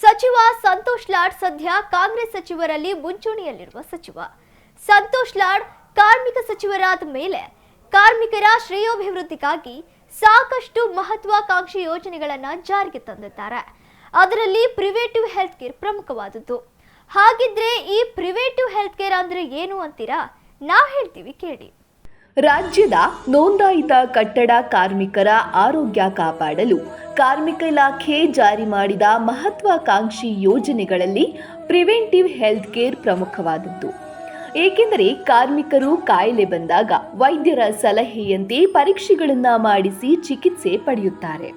ಸಚಿವ ಸಂತೋಷ್ ಲಾಡ್ ಸದ್ಯ ಕಾಂಗ್ರೆಸ್ ಸಚಿವರಲ್ಲಿ ಮುಂಚೂಣಿಯಲ್ಲಿರುವ ಸಚಿವ. ಸಂತೋಷ್ ಲಾಡ್ ಕಾರ್ಮಿಕ ಸಚಿವರಾದ ಮೇಲೆ ಕಾರ್ಮಿಕರ ಶ್ರೇಯೋಭಿವೃದ್ಧಿಗಾಗಿ ಸಾಕಷ್ಟು ಮಹತ್ವಾಕಾಂಕ್ಷಿ ಯೋಜನೆಗಳನ್ನ ಜಾರಿಗೆ ತಂದಿದ್ದಾರೆ. ಅದರಲ್ಲಿ ಪ್ರಿವೇಟಿವ್ ಹೆಲ್ತ್ ಕೇರ್ ಪ್ರಮುಖವಾದದ್ದು. ಹಾಗಿದ್ರೆ ಈ ಪ್ರಿವೇಟಿವ್ ಹೆಲ್ತ್ ಕೇರ್ ಅಂದ್ರೆ ಏನು ಅಂತೀರಾ? ನಾವು ಹೇಳ್ತೀವಿ ಕೇಳಿ. ರಾಜ್ಯದ ನೋಂದಾಯಿತ ಕಟ್ಟಡ ಕಾರ್ಮಿಕರ ಆರೋಗ್ಯ ಕಾಪಾಡಲು ಕಾರ್ಮಿಕ ಇಲಾಖೆ ಜಾರಿ ಮಾಡಿದ ಮಹತ್ವಾಕಾಂಕ್ಷಿ ಯೋಜನೆಗಳಲ್ಲಿ ಪ್ರಿವೆಂಟಿವ್ ಹೆಲ್ತ್ ಕೇರ್ ಪ್ರಮುಖವಾದದ್ದು. ಏಕೆಂದರೆ ಕಾರ್ಮಿಕರು ಕಾಯಿಲೆ ಬಂದಾಗ ವೈದ್ಯರ ಸಲಹೆಯಂತೆ ಪರೀಕ್ಷೆಗಳನ್ನು ಮಾಡಿಸಿ ಚಿಕಿತ್ಸೆ ಪಡೆಯುತ್ತಾರೆ.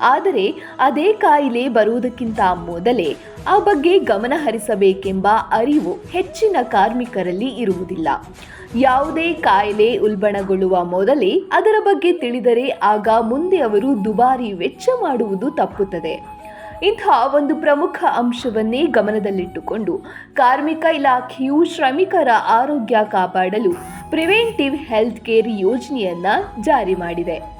ಆದರೆ ಅದೇ ಕಾಯಿಲೆ ಬರುವುದಕ್ಕಿಂತ ಮೊದಲೇ ಆ ಬಗ್ಗೆ ಗಮನ ಹರಿಸಬೇಕೆಂಬ ಅರಿವು ಹೆಚ್ಚಿನ ಕಾರ್ಮಿಕರಲ್ಲಿ ಇರುವುದಿಲ್ಲ. ಯಾವುದೇ ಕಾಯಿಲೆ ಉಲ್ಬಣಗೊಳ್ಳುವ ಮೊದಲೇ ಅದರ ಬಗ್ಗೆ ತಿಳಿದರೆ ಆಗ ಮುಂದೆ ಅವರು ದುಬಾರಿ ವೆಚ್ಚ ಮಾಡುವುದು ತಪ್ಪುತ್ತದೆ. ಇಂತಹ ಒಂದು ಪ್ರಮುಖ ಅಂಶವನ್ನೇ ಗಮನದಲ್ಲಿಟ್ಟುಕೊಂಡು ಕಾರ್ಮಿಕ ಇಲಾಖೆಯು ಶ್ರಮಿಕರ ಆರೋಗ್ಯ ಕಾಪಾಡಲು ಪ್ರಿವೆಂಟಿವ್ ಹೆಲ್ತ್ ಕೇರ್ ಯೋಜನೆಯನ್ನು ಜಾರಿ ಮಾಡಿದೆ.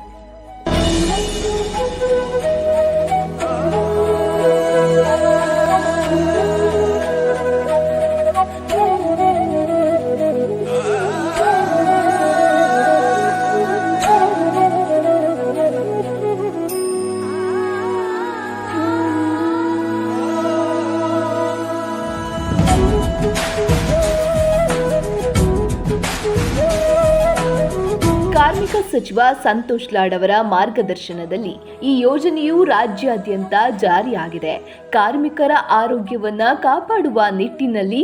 ಕಾರ್ಮಿಕ ಸಚಿವ ಸಂತೋಷ್ ಲಾಡ್ ಅವರ ಮಾರ್ಗದರ್ಶನದಲ್ಲಿ ಈ ಯೋಜನೆಯು ರಾಜ್ಯಾದ್ಯಂತ ಜಾರಿಯಾಗಿದೆ. ಕಾರ್ಮಿಕರ ಆರೋಗ್ಯವನ್ನು ಕಾಪಾಡುವ ನಿಟ್ಟಿನಲ್ಲಿ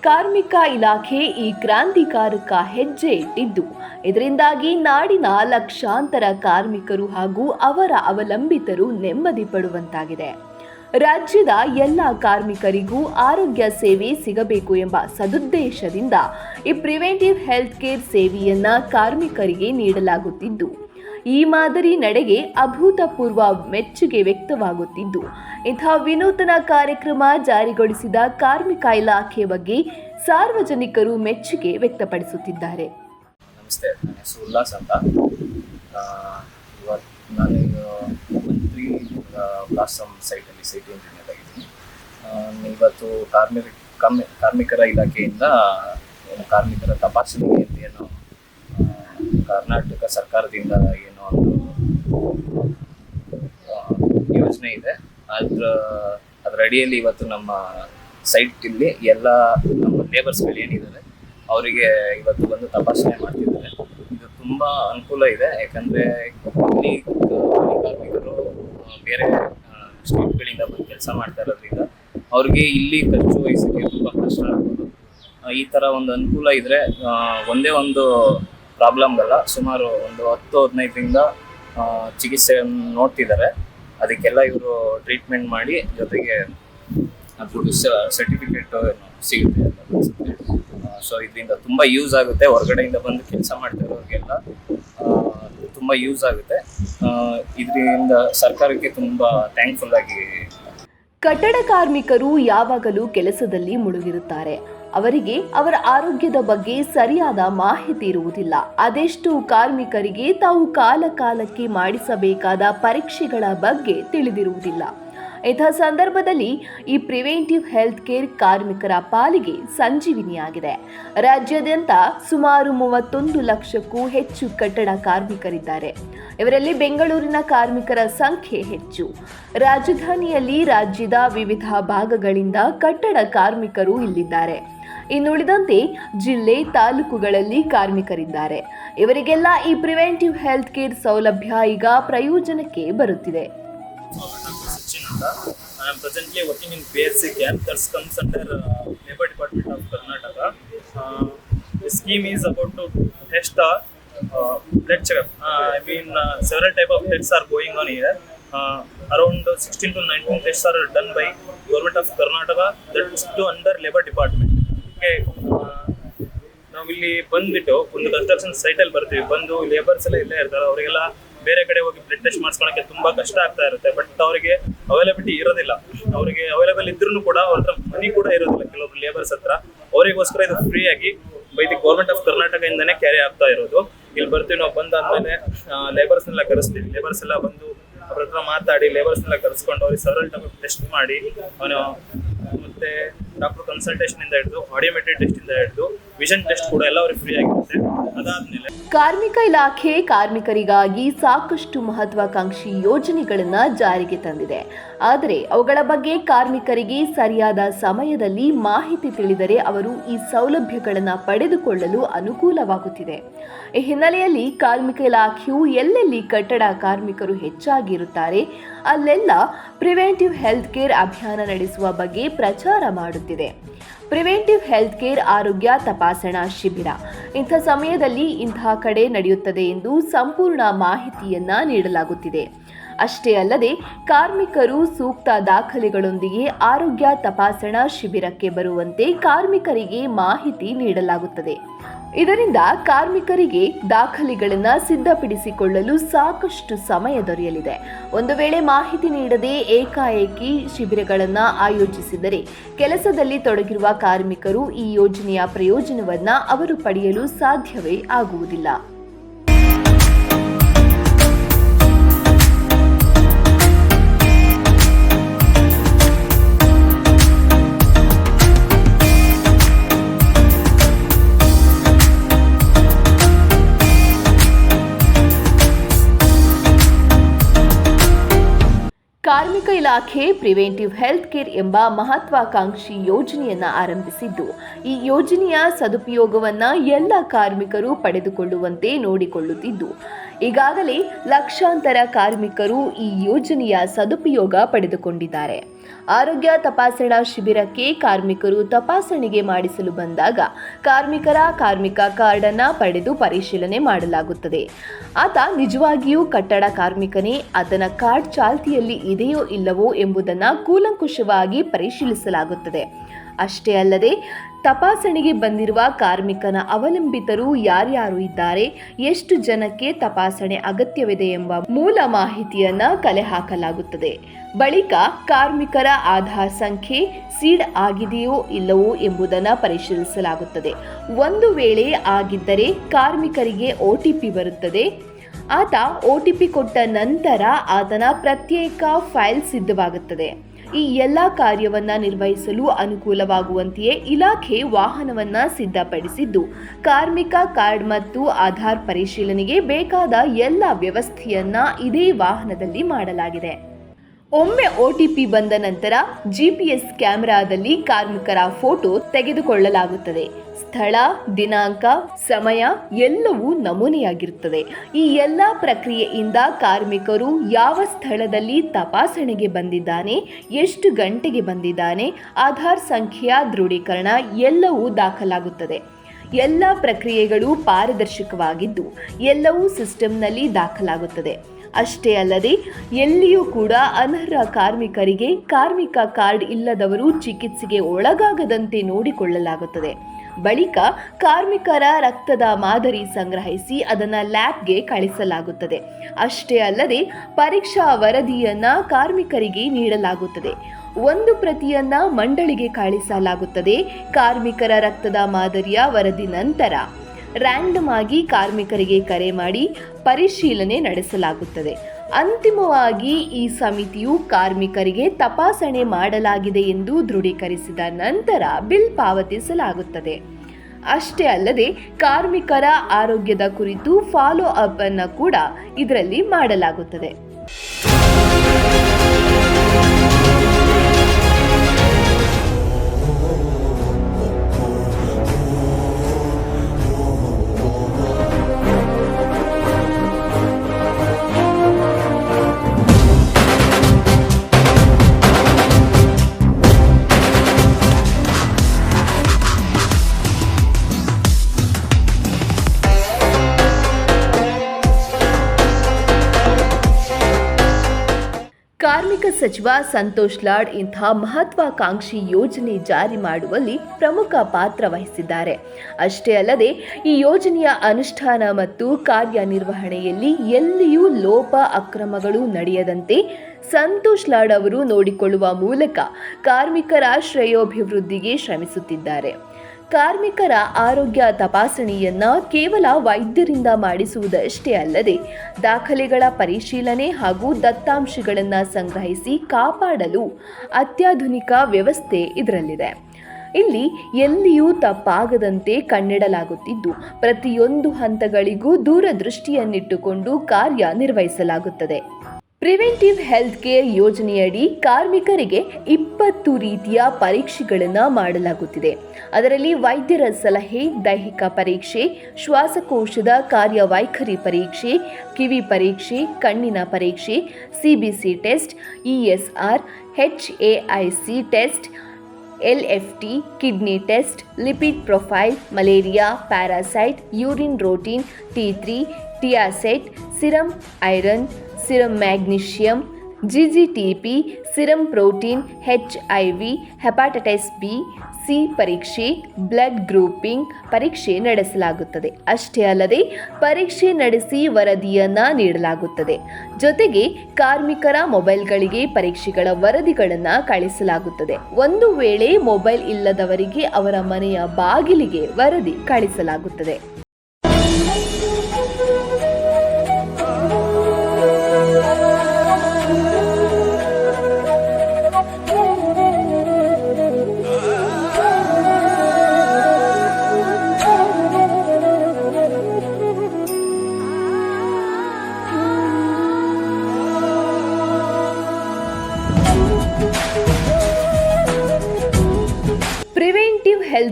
ಕಾರ್ಮಿಕ ಇಲಾಖೆ ಈ ಕ್ರಾಂತಿಕಾರಕ ಹೆಜ್ಜೆ ಇಟ್ಟಿದ್ದು. ಇದರಿಂದಾಗಿ ನಾಡಿನ ಲಕ್ಷಾಂತರ ಕಾರ್ಮಿಕರು ಹಾಗೂ ಅವರ ಅವಲಂಬಿತರು ನೆಮ್ಮದಿ ಪಡುವಂತಾಗಿದೆ. ರಾಜ್ಯದ ಎಲ್ಲ ಕಾರ್ಮಿಕರಿಗೂ ಆರೋಗ್ಯ ಸೇವೆ ಸಿಗಬೇಕು ಎಂಬ ಸದುದ್ದೇಶದಿಂದ ಈ ಪ್ರಿವೆಂಟಿವ್ ಹೆಲ್ತ್ ಕೇರ್ ಸೇವೆಯನ್ನ ಕಾರ್ಮಿಕರಿಗೆ ನೀಡಲಾಗುತ್ತಿದ್ದು, ಈ ಮಾದರಿ ನಡೆಗೆ ಅಭೂತಪೂರ್ವ ಮೆಚ್ಚುಗೆ ವ್ಯಕ್ತವಾಗುತ್ತಿದ್ದು, ಇಂಥ ವಿನೂತನ ಕಾರ್ಯಕ್ರಮ ಜಾರಿಗೊಳಿಸಿದ ಕಾರ್ಮಿಕ ಇಲಾಖೆ ಬಗ್ಗೆ ಸಾರ್ವಜನಿಕರು ಮೆಚ್ಚುಗೆ ವ್ಯಕ್ತಪಡಿಸುತ್ತಿದ್ದಾರೆ. ನಮಸ್ತೆ, ನನ್ನ ಹೆಸರು ಉಲ್ಲಾಸ್ ಅಂತ. ಮಂತ್ರಿ ಬ್ಲಾಸಮ್ ಸೈಟಲ್ಲಿ ಸೈಟ್ ಇಂಜಿನಿಯರ್ ಆಗಿದ್ದೀನಿ. ಇವತ್ತು ಕಾರ್ಮಿಕ ಕಮ್ಮಿ ಕಾರ್ಮಿಕರ ಇಲಾಖೆಯಿಂದ ಏನು ಕಾರ್ಮಿಕರ ತಪಾಸಣೆಯಲ್ಲಿ ಏನು ಕರ್ನಾಟಕ ಸರ್ಕಾರದಿಂದ ಏನೋ ಒಂದು ಯೋಜನೆ ಇದೆ. ಅದ್ರ, ಅದರ ಅಡಿಯಲ್ಲಿ ಇವತ್ತು ನಮ್ಮ ಸೈಟ್ ಇಲ್ಲಿ ಎಲ್ಲ ನಮ್ಮ ಲೇಬರ್ಸ್ಗಳು ಏನಿದ್ದಾರೆ, ಅವರಿಗೆ ಇವತ್ತು ಬಂದು ತಪಾಸಣೆ ಮಾಡ್ತಿದ್ದಾರೆ. ಇದು ತುಂಬ ಅನುಕೂಲ ಇದೆ. ಯಾಕಂದರೆ ಕಾರ್ಮಿಕರು, ಬೇರೆ ಕೆಲಸ ಮಾಡ್ತಾ ಇರೋದ್ರಿಂದ ಅವ್ರಿಗೆ ಇಲ್ಲಿ ಖರ್ಚು ವಹಿಸೋಕ್ಕೆ ತುಂಬ ಕಷ್ಟ ಆಗ್ಬೋದು. ಈ ಥರ ಒಂದು ಅನುಕೂಲ ಇದ್ರೆ ಒಂದೇ ಒಂದು ಪ್ರಾಬ್ಲಮ್ ಅಲ್ಲ ಸುಮಾರು ಒಂದು ಹತ್ತು ಹದಿನೈದರಿಂದ ಚಿಕಿತ್ಸೆ ನೋಡ್ತಿದ್ದಾರೆ. ಅದಕ್ಕೆಲ್ಲ ಇವರು ಟ್ರೀಟ್ಮೆಂಟ್ ಮಾಡಿ ಜೊತೆಗೆ ಅದ್ರದ್ದು ಸರ್ಟಿಫಿಕೇಟ್ ಸಿಗುತ್ತೆ ಸೊ ಇದರಿಂದ ತುಂಬ ಯೂಸ್ ಆಗುತ್ತೆ. ಹೊರಗಡೆಯಿಂದ ಬಂದು ಕೆಲಸ ಮಾಡ್ತಾ ತುಂಬ ಆ, ತುಂಬಾ ಯೂಸ್ ಆಗುತ್ತೆ. ಇದರಿಂದ ಸರ್ಕಾರಕ್ಕೆ ತುಂಬ ಥ್ಯಾಂಕ್ಫುಲ್ ಆಗಿ ಕಟ್ಟಡ ಕಾರ್ಮಿಕರು ಯಾವಾಗಲೂ ಕೆಲಸದಲ್ಲಿ ಮುಳುಗಿರುತ್ತಾರೆ. ಅವರಿಗೆ ಅವರ ಆರೋಗ್ಯದ ಬಗ್ಗೆ ಸರಿಯಾದ ಮಾಹಿತಿ ಇರುವುದಿಲ್ಲ. ಅದೆಷ್ಟು ಕಾರ್ಮಿಕರಿಗೆ ತಾವು ಕಾಲ ಕಾಲಕ್ಕೆ ಮಾಡಿಸಬೇಕಾದ ಪರೀಕ್ಷೆಗಳ ಬಗ್ಗೆ ತಿಳಿದಿರುವುದಿಲ್ಲ. ಇಂಥ ಸಂದರ್ಭದಲ್ಲಿ ಈ ಪ್ರಿವೆಂಟಿವ್ ಹೆಲ್ತ್ ಕೇರ್ ಕಾರ್ಮಿಕರ ಪಾಲಿಗೆ ಸಂಜೀವಿನಿಯಾಗಿದೆ ರಾಜ್ಯಾದ್ಯಂತ ಸುಮಾರು ಮೂವತ್ತೊಂದು ಲಕ್ಷಕ್ಕೂ ಹೆಚ್ಚು ಕಟ್ಟಡ ಕಾರ್ಮಿಕರಿದ್ದಾರೆ. ಇವರಲ್ಲಿ ಬೆಂಗಳೂರಿನ ಕಾರ್ಮಿಕರ ಸಂಖ್ಯೆ ಹೆಚ್ಚು. ರಾಜಧಾನಿಯಲ್ಲಿ ರಾಜ್ಯದ ವಿವಿಧ ಭಾಗಗಳಿಂದ ಕಟ್ಟಡ ಕಾರ್ಮಿಕರು ಇಲ್ಲಿದ್ದಾರೆ. ಇನ್ನುಳಿದಂತೆ ಜಿಲ್ಲೆ ತಾಲೂಕುಗಳಲ್ಲಿ ಕಾರ್ಮಿಕರಿದ್ದಾರೆ. ಇವರಿಗೆಲ್ಲ ಈ ಪ್ರಿವೆಂಟಿವ್ ಹೆಲ್ತ್ ಕೇರ್ ಸೌಲಭ್ಯ ಈಗ ಪ್ರಯೋಜನಕ್ಕೆ ಬರುತ್ತಿದೆ. Dr. I am presently working in PSC camp that comes under uh, Labour Department of Karnataka. Uh, the scheme is about to test uh, uh, blood checkup. Uh, I mean, uh, several type of tests are going on here. Uh, around 16 to 19 tests are done by government of Karnataka. That's to under Labour Department. Okay. ನಾವಿಲ್ಲಿ ಬಂದ್ಬಿಟ್ಟು ಒಂದು construction ಸೈಟಲ್ಲಿ ಬರ್ತೀವಿ. ಬಂದು labours ಎಲ್ಲ ಇಲ್ಲೇ ಇರ್ತಾರೆ. ಅವರಿಗೆಲ್ಲ ಬೇರೆ ಕಡೆ ಹೋಗಿ ಬ್ಲಡ್ ಟೆಸ್ಟ್ ಮಾಡಿಸ್ಕೊಳಕ್ಕೆ ತುಂಬಾ ಕಷ್ಟ ಆಗ್ತಾ ಇರುತ್ತೆ. ಬಟ್ ಅವರಿಗೆ ಅವೈಲಬಿಲಿಟಿ ಇರೋದಿಲ್ಲ. ಅವರಿಗೆ ಅವೈಲೇಬಲ್ ಇದ್ರೂ ಕೂಡ ಅವ್ರ ಹತ್ರ ಮನಿ ಕೂಡ ಇರೋದಿಲ್ಲ ಕೆಲವೊಬ್ರು ಲೇಬರ್ಸ್ ಹತ್ರ. ಅವರಿಗೋಸ್ಕರ ಇದು ಫ್ರೀ ಆಗಿ by the government of Karnataka ಇಂದಾನೆ ಕ್ಯಾರಿ ಆಗ್ತಾ ಇರೋದು. ಇಲ್ಲಿ ಬರ್ತೀವಿ ನಾವು ಬಂದಾದ್ಮೇಲೆ ಲೇಬರ್ಸ್ ಎಲ್ಲ ಕರೆಸ್ತೀವಿ. ಲೇಬರ್ಸ್ ಎಲ್ಲ ಬಂದು ಅವ್ರ ಹತ್ರ ಮಾತಾಡಿ ಲೇಬರ್ಸ್ನೆಲ್ಲ ಕರೆಸ್ಕೊಂಡು ಅವ್ರಿಗೆ ಸರಲ್ ಟೆಸ್ಟ್ ಮಾಡಿ, ಅವನು ಮತ್ತೆ ಡಾಕ್ಟರ್ ಕನ್ಸಲ್ಟೇಷನ್ ಇಂದ ಹಿಡಿದು ಆಡಿಯೋಮೆಟ್ರಿ ಟೆಸ್ಟ್ ಇಂದ ಹಿಡಿದು ವಿಷನ್ ಟೆಸ್ಟ್ ಕೂಡ ಎಲ್ಲ ಫ್ರೀ ಆಗಿರುತ್ತೆ. ಅದಾದ್ಮೇಲೆ ಕಾರ್ಮಿಕ ಇಲಾಖೆ ಕಾರ್ಮಿಕರಿಗಾಗಿ ಸಾಕಷ್ಟು ಮಹತ್ವಾಕಾಂಕ್ಷಿ ಯೋಜನೆಗಳನ್ನು ಜಾರಿಗೆ ತಂದಿದೆ. ಆದರೆ ಅವುಗಳ ಬಗ್ಗೆ ಕಾರ್ಮಿಕರಿಗೆ ಸರಿಯಾದ ಸಮಯದಲ್ಲಿ ಮಾಹಿತಿ ತಿಳಿದರೆ ಅವರು ಈ ಸೌಲಭ್ಯಗಳನ್ನು ಪಡೆದುಕೊಳ್ಳಲು ಅನುಕೂಲವಾಗುತ್ತಿದೆ. ಈ ಹಿನ್ನೆಲೆಯಲ್ಲಿ ಕಾರ್ಮಿಕ ಇಲಾಖೆಯು ಎಲ್ಲೆಲ್ಲಿ ಕಟ್ಟಡ ಕಾರ್ಮಿಕರು ಹೆಚ್ಚಾಗಿರುತ್ತಾರೆ, ಅಲ್ಲೆಲ್ಲ ಪ್ರಿವೆಂಟಿವ್ ಹೆಲ್ತ್ ಕೇರ್ ಅಭಿಯಾನ ನಡೆಸುವ ಬಗ್ಗೆ ಪ್ರಚಾರ ಮಾಡುತ್ತಿದೆ. ಪ್ರಿವೆಂಟಿವ್ ಹೆಲ್ತ್ ಕೇರ್ ಆರೋಗ್ಯ ತಪಾಸಣಾ ಶಿಬಿರ. ಇಂಥ ಸಮಯದಲ್ಲಿ ಇಂತಹ ಕಡೆ ನಡೆಯುತ್ತದೆ ಎಂದು ಸಂಪೂರ್ಣ ಮಾಹಿತಿಯನ್ನ ನೀಡಲಾಗುತ್ತಿದೆ. ಅಷ್ಟೇ ಅಲ್ಲದೆ, ಕಾರ್ಮಿಕರು ಸೂಕ್ತ ದಾಖಲೆಗಳೊಂದಿಗೆ ಆರೋಗ್ಯ ತಪಾಸಣಾ ಶಿಬಿರಕ್ಕೆ ಬರುವಂತೆ ಕಾರ್ಮಿಕರಿಗೆ ಮಾಹಿತಿ ನೀಡಲಾಗುತ್ತದೆ. ಇದರಿಂದ ಕಾರ್ಮಿಕರಿಗೆ ದಾಖಲೆಗಳನ್ನು ಸಿದ್ಧಪಡಿಸಿಕೊಳ್ಳಲು ಸಾಕಷ್ಟು ಸಮಯ ದೊರೆಯಲಿದೆ. ಒಂದು ವೇಳೆ ಮಾಹಿತಿ ನೀಡದೆ ಏಕಾಏಕಿ ಶಿಬಿರಗಳನ್ನು ಆಯೋಜಿಸಿದರೆ ಕೆಲಸದಲ್ಲಿ ತೊಡಗಿರುವ ಕಾರ್ಮಿಕರು ಈ ಯೋಜನೆಯ ಪ್ರಯೋಜನವನ್ನು ಅವರು ಪಡೆಯಲು ಸಾಧ್ಯವೇ ಆಗುವುದಿಲ್ಲ. ಇಲಾಖೆ ಪ್ರಿವೆಂಟಿವ್ ಹೆಲ್ತ್ ಕೇರ್ ಎಂಬ ಮಹತ್ವಾಕಾಂಕ್ಷಿ ಯೋಜನೆಯನ್ನು ಆರಂಭಿಸಿದ್ದು. ಈ ಯೋಜನೆಯ ಸದುಪಯೋಗವನ್ನು ಎಲ್ಲ ಕಾರ್ಮಿಕರು ಪಡೆದುಕೊಳ್ಳುವಂತೆ ನೋಡಿಕೊಳ್ಳುತ್ತಿದ್ದು. ಈಗಾಗಲೇ ಲಕ್ಷಾಂತರ ಕಾರ್ಮಿಕರು ಈ ಯೋಜನೆಯ ಸದುಪಯೋಗ ಪಡೆದುಕೊಂಡಿದ್ದಾರೆ. ಆರೋಗ್ಯ ತಪಾಸಣಾ ಶಿಬಿರಕ್ಕೆ ಕಾರ್ಮಿಕರು ತಪಾಸಣೆಗೆ ಮಾಡಿಸಲು ಬಂದಾಗ ಕಾರ್ಮಿಕರ ಕಾರ್ಮಿಕ ಕಾರ್ಡನ್ನು ಪಡೆದು ಪರಿಶೀಲನೆ ಮಾಡಲಾಗುತ್ತದೆ. ಆತ ನಿಜವಾಗಿಯೂ ಕಟ್ಟಡ ಕಾರ್ಮಿಕನೇ? ಆತನ ಕಾರ್ಡ್ ಚಾಲ್ತಿಯಲ್ಲಿ ಇದೆಯೋ ಇಲ್ಲವೋ ಎಂಬುದನ್ನು ಕೂಲಂಕುಷವಾಗಿ ಪರಿಶೀಲಿಸಲಾಗುತ್ತದೆ. ಅಷ್ಟೇ ಅಲ್ಲದೆ ತಪಾಸಣೆಗೆ ಬಂದಿರುವ ಕಾರ್ಮಿಕನ ಅವಲಂಬಿತರು ಯಾರ್ಯಾರು ಇದ್ದಾರೆ, ಎಷ್ಟು ಜನಕ್ಕೆ ತಪಾಸಣೆ ಅಗತ್ಯವಿದೆ ಎಂಬ ಮೂಲ ಮಾಹಿತಿಯನ್ನು ಕಲೆ ಹಾಕಲಾಗುತ್ತದೆ. ಬಳಿಕ ಕಾರ್ಮಿಕರ ಆಧಾರ್ ಸಂಖ್ಯೆ ಸೀಡ್ ಆಗಿದೆಯೋ ಇಲ್ಲವೋ ಎಂಬುದನ್ನು ಪರಿಶೀಲಿಸಲಾಗುತ್ತದೆ. ಒಂದು ವೇಳೆ ಆಗಿದ್ದರೆ ಕಾರ್ಮಿಕರಿಗೆ ಒ ಟಿ ಪಿ ಬರುತ್ತದೆ. ಆತ ಒ ಟಿ ಪಿ ಕೊಟ್ಟ ನಂತರ ಆತನ ಪ್ರತ್ಯೇಕ ಫೈಲ್ ಸಿದ್ಧವಾಗುತ್ತದೆ. ಈ ಎಲ್ಲ ಕಾರ್ಯವನ್ನ ನಿರ್ವಹಿಸಲು ಅನುಕೂಲವಾಗುವಂತೆಯೇ ಇಲಾಖೆ ವಾಹನವನ್ನ ಸಿದ್ಧಪಡಿಸಿದ್ದು. ಕಾರ್ಮಿಕ ಕಾರ್ಡ್ ಮತ್ತು ಆಧಾರ್ ಪರಿಶೀಲನೆಗೆ ಬೇಕಾದ ಎಲ್ಲ ವ್ಯವಸ್ಥೆಯನ್ನ ಇದೇ ವಾಹನದಲ್ಲಿ ಮಾಡಲಾಗಿದೆ. ಒಮ್ಮೆ ಒ ಬಂದ ನಂತರ ಜಿಪಿಎಸ್ ಕ್ಯಾಮೆರಾದಲ್ಲಿ ಕಾರ್ಮಿಕರ ಫೋಟೋ ತೆಗೆದುಕೊಳ್ಳಲಾಗುತ್ತದೆ. ಸ್ಥಳ, ದಿನಾಂಕ, ಸಮಯ ಎಲ್ಲವೂ ನಮೂನೆಯಾಗಿರುತ್ತದೆ. ಈ ಎಲ್ಲ ಪ್ರಕ್ರಿಯೆಯಿಂದ ಕಾರ್ಮಿಕರು ಯಾವ ಸ್ಥಳದಲ್ಲಿ ತಪಾಸಣೆಗೆ ಬಂದಿದ್ದಾನೆ, ಎಷ್ಟು ಗಂಟೆಗೆ ಬಂದಿದ್ದಾನೆ, ಆಧಾರ್ ಸಂಖ್ಯೆಯ ದೃಢೀಕರಣ ಎಲ್ಲವೂ ದಾಖಲಾಗುತ್ತದೆ. ಎಲ್ಲ ಪ್ರಕ್ರಿಯೆಗಳು ಪಾರದರ್ಶಕವಾಗಿದ್ದು ಎಲ್ಲವೂ ಸಿಸ್ಟಮ್ನಲ್ಲಿ ದಾಖಲಾಗುತ್ತದೆ. ಅಷ್ಟೇ ಅಲ್ಲದೆ ಎಲ್ಲಿಯೂ ಕೂಡ ಅನರ್ಹ ಕಾರ್ಮಿಕರಿಗೆ ಕಾರ್ಮಿಕ ಕಾರ್ಡ್ ಇಲ್ಲದವರು ಚಿಕಿತ್ಸೆಗೆ ಒಳಗಾಗದಂತೆ ನೋಡಿಕೊಳ್ಳಲಾಗುತ್ತದೆ. ಬಳಿಕ ಕಾರ್ಮಿಕರ ರಕ್ತದ ಮಾದರಿ ಸಂಗ್ರಹಿಸಿ ಅದನ್ನು ಲ್ಯಾಬ್ಗೆ ಕಳಿಸಲಾಗುತ್ತದೆ. ಅಷ್ಟೇ ಅಲ್ಲದೆ ಪರೀಕ್ಷಾ ವರದಿಯನ್ನು ಕಾರ್ಮಿಕರಿಗೆ ನೀಡಲಾಗುತ್ತದೆ. ಒಂದು ಪ್ರತಿಯನ್ನ ಮಂಡಳಿಗೆ ಕಳಿಸಲಾಗುತ್ತದೆ ಕಾರ್ಮಿಕರ ರಕ್ತದ ಮಾದರಿಯ ವರದಿ ನಂತರ. ರ್ಯಾಂಡಮ್ ಆಗಿ ಕಾರ್ಮಿಕರಿಗೆ ಕರೆ ಮಾಡಿ ಪರಿಶೀಲನೆ ನಡೆಸಲಾಗುತ್ತದೆ. ಅಂತಿಮವಾಗಿ ಈ ಸಮಿತಿಯು ಕಾರ್ಮಿಕರಿಗೆ ತಪಾಸಣೆ ಮಾಡಲಾಗಿದೆ ಎಂದು ದೃಢೀಕರಿಸಿದ ನಂತರ ಬಿಲ್ ಪಾವತಿಸಲಾಗುತ್ತದೆ. ಅಷ್ಟೇ ಅಲ್ಲದೆ ಕಾರ್ಮಿಕರ ಆರೋಗ್ಯದ ಕುರಿತು ಫಾಲೋ ಅಪ್ ಅನ್ನು ಕೂಡ ಇದರಲ್ಲಿ ಮಾಡಲಾಗುತ್ತದೆ. ಸಚಿವ ಸಂತೋಷ್ ಲಾಡ್ ಇಂತಹ ಮಹತ್ವಾಕಾಂಕ್ಷಿ ಯೋಜನೆ ಜಾರಿ ಮಾಡುವಲ್ಲಿ ಪ್ರಮುಖ ಪಾತ್ರ ವಹಿಸಿದ್ದಾರೆ. ಅಷ್ಟೇ ಅಲ್ಲದೆ, ಈ ಯೋಜನೆಯ ಅನುಷ್ಠಾನ ಮತ್ತು ಕಾರ್ಯನಿರ್ವಹಣೆಯಲ್ಲಿ ಎಲ್ಲಿಯೂ ಲೋಪ ಅಕ್ರಮಗಳು ನಡೆಯದಂತೆ ಸಂತೋಷ್ ಲಾಡ್ ಅವರು ನೋಡಿಕೊಳ್ಳುವ ಮೂಲಕ ಕಾರ್ಮಿಕರ ಶ್ರೇಯೋಭಿವೃದ್ಧಿಗೆ ಶ್ರಮಿಸುತ್ತಿದ್ದಾರೆ. ಕಾರ್ಮಿಕರ ಆರೋಗ್ಯ ತಪಾಸಣೆಯನ್ನ ಕೇವಲ ವೈದ್ಯರಿಂದ ಮಾಡಿಸುವುದಷ್ಟೇ ಅಲ್ಲದೆ, ದಾಖಲೆಗಳ ಪರಿಶೀಲನೆ ಹಾಗೂ ದತ್ತಾಂಶಗಳನ್ನು ಸಂಗ್ರಹಿಸಿ ಕಾಪಾಡಲು ಅತ್ಯಾಧುನಿಕ ವ್ಯವಸ್ಥೆ ಇದರಲ್ಲಿದೆ. ಇಲ್ಲಿ ಎಲ್ಲಿಯೂ ತಪ್ಪಾಗದಂತೆ ಕಣ್ಣಿಡಲಾಗುತ್ತಿದ್ದು, ಪ್ರತಿಯೊಂದು ಹಂತಗಳಿಗೂ ದೂರದೃಷ್ಟಿಯನ್ನಿಟ್ಟುಕೊಂಡು ಕಾರ್ಯ ನಿರ್ವಹಿಸಲಾಗುತ್ತದೆ. ಪ್ರಿವೆಂಟಿವ್ ಹೆಲ್ತ್ ಕೇರ್ ಯೋಜನೆಯಡಿ ಕಾರ್ಮಿಕರಿಗೆ ಇಪ್ಪತ್ತು ರೀತಿಯ ಪರೀಕ್ಷೆಗಳನ್ನು ಮಾಡಲಾಗುತ್ತಿದೆ. ಅದರಲ್ಲಿ ವೈದ್ಯರ ಸಲಹೆ, ದೈಹಿಕ ಪರೀಕ್ಷೆ, ಶ್ವಾಸಕೋಶದ ಕಾರ್ಯವೈಖರಿ ಪರೀಕ್ಷೆ, ಕಿವಿ ಪರೀಕ್ಷೆ, ಕಣ್ಣಿನ ಪರೀಕ್ಷೆ CBC test ESR C test, L F LFT kidney test, lipid profile, malaria, parasite, urine routine T three, ಟಿಯಾಸೆಟ್, serum, iron serum magnesium P serum protein H I V hepatitis B C ಪರೀಕ್ಷೆ blood grouping ಪರೀಕ್ಷೆ ನಡೆಸಲಾಗುತ್ತದೆ. ಅಷ್ಟೇ ಅಲ್ಲದೆ ಪರೀಕ್ಷೆ ನಡೆಸಿ ವರದಿಯನ್ನು ನೀಡಲಾಗುತ್ತದೆ. ಜೊತೆಗೆ ಕಾರ್ಮಿಕರ ಮೊಬೈಲ್ಗಳಿಗೆ ಪರೀಕ್ಷೆಗಳ ವರದಿಗಳನ್ನು ಕಳಿಸಲಾಗುತ್ತದೆ. ಒಂದು ವೇಳೆ ಮೊಬೈಲ್ ಇಲ್ಲದವರಿಗೆ ಅವರ ಮನೆಯ ಬಾಗಿಲಿಗೆ ವರದಿ ಕಳಿಸಲಾಗುತ್ತದೆ.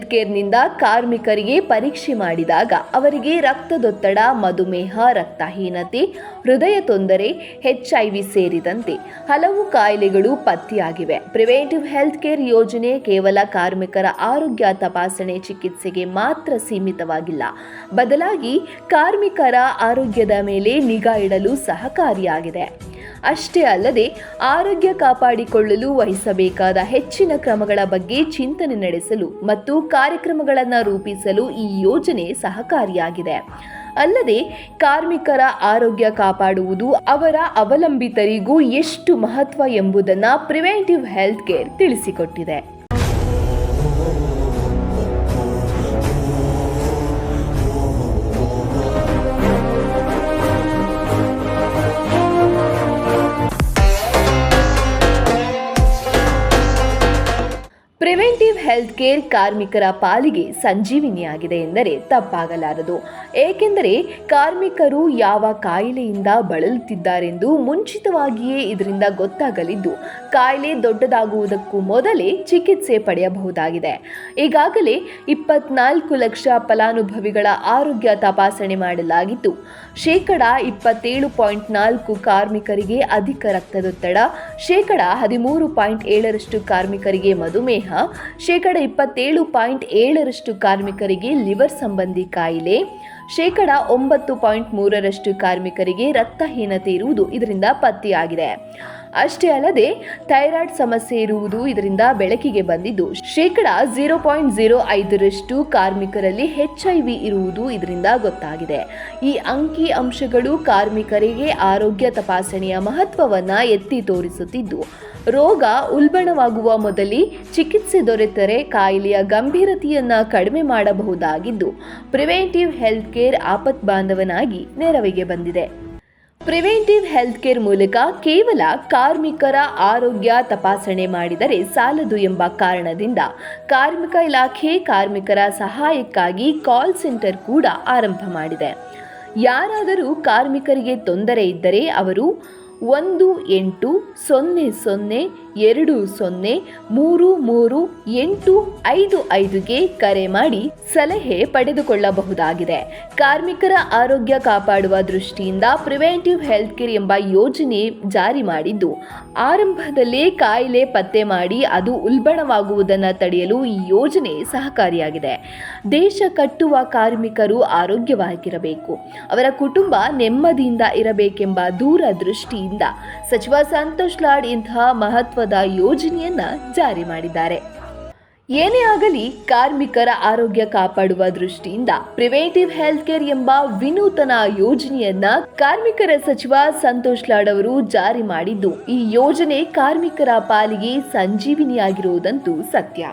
ಹೆಲ್ತ್ ಕೇರ್ನಿಂದ ಕಾರ್ಮಿಕರಿಗೆ ಪರೀಕ್ಷೆ ಮಾಡಿದಾಗ ಅವರಿಗೆ ರಕ್ತದೊತ್ತಡ, ಮಧುಮೇಹ, ರಕ್ತಹೀನತೆ, ಹೃದಯ ತೊಂದರೆ ವಿ ಸೇರಿದಂತೆ ಹಲವು ಕಾಯಿಲೆಗಳು ಪತ್ತೆಯಾಗಿವೆ. ಪ್ರಿವೆಂಟಿವ್ ಹೆಲ್ತ್ ಕೇರ್ ಯೋಜನೆ ಕೇವಲ ಕಾರ್ಮಿಕರ ಆರೋಗ್ಯ ತಪಾಸಣೆ ಚಿಕಿತ್ಸೆಗೆ ಮಾತ್ರ ಸೀಮಿತವಾಗಿಲ್ಲ. ಬದಲಾಗಿ ಕಾರ್ಮಿಕರ ಆರೋಗ್ಯದ ಮೇಲೆ ನಿಗಾ ಇಡಲು ಸಹಕಾರಿಯಾಗಿದೆ. ಅಷ್ಟೇ ಅಲ್ಲದೆ ಆರೋಗ್ಯ ಕಾಪಾಡಿಕೊಳ್ಳಲು ವಹಿಸಬೇಕಾದ ಹೆಚ್ಚಿನ ಕ್ರಮಗಳ ಬಗ್ಗೆ ಚಿಂತನೆ ನಡೆಸಲು ಮತ್ತು ಕಾರ್ಯಕ್ರಮಗಳನ್ನು ರೂಪಿಸಲು ಈ ಯೋಜನೆ ಸಹಕಾರಿಯಾಗಿದೆ. ಅಲ್ಲದೆ ಕಾರ್ಮಿಕರ ಆರೋಗ್ಯ ಕಾಪಾಡುವುದು ಅವರ ಅವಲಂಬಿತರಿಗೂ ಎಷ್ಟು ಮಹತ್ವ ಎಂಬುದನ್ನು ಪ್ರಿವೆಂಟಿವ್ ಹೆಲ್ತ್ ಕೇರ್ ತಿಳಿಸಿಕೊಟ್ಟಿದೆ. ಹೆಲ್ತ್ ಕೇರ್ ಕಾರ್ಮಿಕರ ಪಾಲಿಗೆ ಸಂಜೀವಿನಿಯಾಗಿದೆ ಎಂದರೆ ತಪ್ಪಾಗಲಾರದು. ಏಕೆಂದರೆ ಕಾರ್ಮಿಕರು ಯಾವ ಕಾಯಿಲೆಯಿಂದ ಬಳಲುತ್ತಿದ್ದಾರೆಂದು ಮುಂಚಿತವಾಗಿಯೇ ಇದರಿಂದ ಗೊತ್ತಾಗಲಿದ್ದು, ಕಾಯಿಲೆ ದೊಡ್ಡದಾಗುವುದಕ್ಕೂ ಮೊದಲೇ ಚಿಕಿತ್ಸೆ ಪಡೆಯಬಹುದಾಗಿದೆ. ಈಗಾಗಲೇ ಇಪ್ಪತ್ನಾಲ್ಕು ಲಕ್ಷ ಫಲಾನುಭವಿಗಳ ಆರೋಗ್ಯ ತಪಾಸಣೆ ಮಾಡಲಾಗಿದ್ದು ಶೇಕಡ ಇಪ್ಪತ್ತೇಳು ಪಾಯಿಂಟ್ ನಾಲ್ಕು ಕಾರ್ಮಿಕರಿಗೆ ಅಧಿಕ ರಕ್ತದೊತ್ತಡ, ಶೇಕಡ ಹದಿಮೂರು ಪಾಯಿಂಟ್ ಏಳರಷ್ಟು ಕಾರ್ಮಿಕರಿಗೆ ಮಧುಮೇಹ, ಶೇಕಡ ಇಪ್ಪತ್ತೇಳು ಪಾಯಿಂಟ್ ಏಳರಷ್ಟು ಕಾರ್ಮಿಕರಿಗೆ ಲಿವರ್ ಸಂಬಂಧಿ ಕಾಯಿಲೆ, ಶೇಕಡ ಒಂಬತ್ತು ಪಾಯಿಂಟ್ ಮೂರರಷ್ಟು ಕಾರ್ಮಿಕರಿಗೆ ರಕ್ತಹೀನತೆ ಇರುವುದು ಇದರಿಂದ ಪತ್ತೆಯಾಗಿದೆ. ಅಷ್ಟೇ ಅಲ್ಲದೆ ಥೈರಾಯ್ಡ್ ಸಮಸ್ಯೆ ಇರುವುದು ಇದರಿಂದ ಬೆಳಕಿಗೆ ಬಂದಿದ್ದು. ಶೇಕಡ ಜೀರೋ ಪಾಯಿಂಟ್ ಝೀರೋ ಐದರಷ್ಟು ಕಾರ್ಮಿಕರಲ್ಲಿ ಹೆಚ್ ಐ ವಿ ಇರುವುದು ಇದರಿಂದ ಗೊತ್ತಾಗಿದೆ. ಈ ಅಂಕಿ ಅಂಶಗಳು ಕಾರ್ಮಿಕರಿಗೆ ಆರೋಗ್ಯ ತಪಾಸಣೆಯ ಮಹತ್ವವನ್ನ ಎತ್ತಿ ತೋರಿಸುತ್ತಿದ್ದು, ರೋಗ ಉಲ್ಬಣವಾಗುವ ಮೊದಲೇ ಚಿಕಿತ್ಸೆ ದೊರೆತರೆ ಕಾಯಿಲೆಯ ಗಂಭೀರತೆಯನ್ನು ಕಡಿಮೆ ಮಾಡಬಹುದಾಗಿದ್ದು, ಪ್ರಿವೆಂಟಿವ್ ಹೆಲ್ತ್ ಕೇರ್ ಆಪತ್ ಬಾಂಧವನಾಗಿ ನೆರವಿಗೆ ಬಂದಿದೆ. ಪ್ರಿವೆಂಟಿವ್ ಹೆಲ್ತ್ ಕೇರ್ ಮೂಲಕ ಕೇವಲ ಕಾರ್ಮಿಕರ ಆರೋಗ್ಯ ತಪಾಸಣೆ ಮಾಡಿದರೆ ಸಾಲದು ಎಂಬ ಕಾರಣದಿಂದ ಕಾರ್ಮಿಕ ಇಲಾಖೆ ಕಾರ್ಮಿಕರ ಸಹಾಯಕ್ಕಾಗಿ ಕಾಲ್ ಸೆಂಟರ್ ಕೂಡ ಆರಂಭ ಮಾಡಿದೆ. ಯಾರಾದರೂ ಕಾರ್ಮಿಕರಿಗೆ ತೊಂದರೆ ಇದ್ದರೆ ಅವರು ಒಂದು ಎಂಟು ಸೊನ್ನೆ ಸೊನ್ನೆ ಎರಡು ಸೊನ್ನೆ ಮೂರು ಮೂರು ಎಂಟು ಐದು ಐದುಗೆ ಕರೆ ಮಾಡಿ ಸಲಹೆ ಪಡೆದುಕೊಳ್ಳಬಹುದಾಗಿದೆ. ಕಾರ್ಮಿಕರ ಆರೋಗ್ಯ ಕಾಪಾಡುವ ದೃಷ್ಟಿಯಿಂದ ಪ್ರಿವೆಂಟಿವ್ ಹೆಲ್ತ್ ಕೇರ್ ಎಂಬ ಯೋಜನೆ ಜಾರಿ ಮಾಡಿದ್ದು, ಆರಂಭದಲ್ಲೇ ಕಾಯಿಲೆ ಪತ್ತೆ ಮಾಡಿ ಅದು ಉಲ್ಬಣವಾಗುವುದನ್ನು ತಡೆಯಲು ಈ ಯೋಜನೆ ಸಹಕಾರಿಯಾಗಿದೆ. ದೇಶ ಕಟ್ಟುವ ಕಾರ್ಮಿಕರು ಆರೋಗ್ಯವಾಗಿರಬೇಕು. ಅವರ ಕುಟುಂಬ ನೆಮ್ಮದಿಯಿಂದ ಇರಬೇಕೆಂಬ ದೂರ ದೃಷ್ಟಿಯಿಂದ ಸಚಿವ ಸಂತೋಷ್ ಲಾಡ್ ಇಂತಹ ಮಹತ್ವದ ಯೋಜನೆಯನ್ನ ಜಾರಿ ಮಾಡಿದ್ದಾರೆ. ಏನೇ ಆಗಲಿ ಕಾರ್ಮಿಕರ ಆರೋಗ್ಯ ಕಾಪಾಡುವ ದೃಷ್ಟಿಯಿಂದ ಪ್ರಿವೆಂಟಿವ್ ಹೆಲ್ತ್ ಕೇರ್ ಎಂಬ ವಿನೂತನ ಯೋಜನೆಯನ್ನ ಕಾರ್ಮಿಕರ ಸಚಿವ ಸಂತೋಷ್ ಲಾಡ್ ಅವರು ಜಾರಿ ಮಾಡಿದ್ದು, ಈ ಯೋಜನೆ ಕಾರ್ಮಿಕರ ಪಾಲಿಗೆ ಸಂಜೀವಿನಿಯಾಗಿರುವುದಂತೂ ಸತ್ಯ.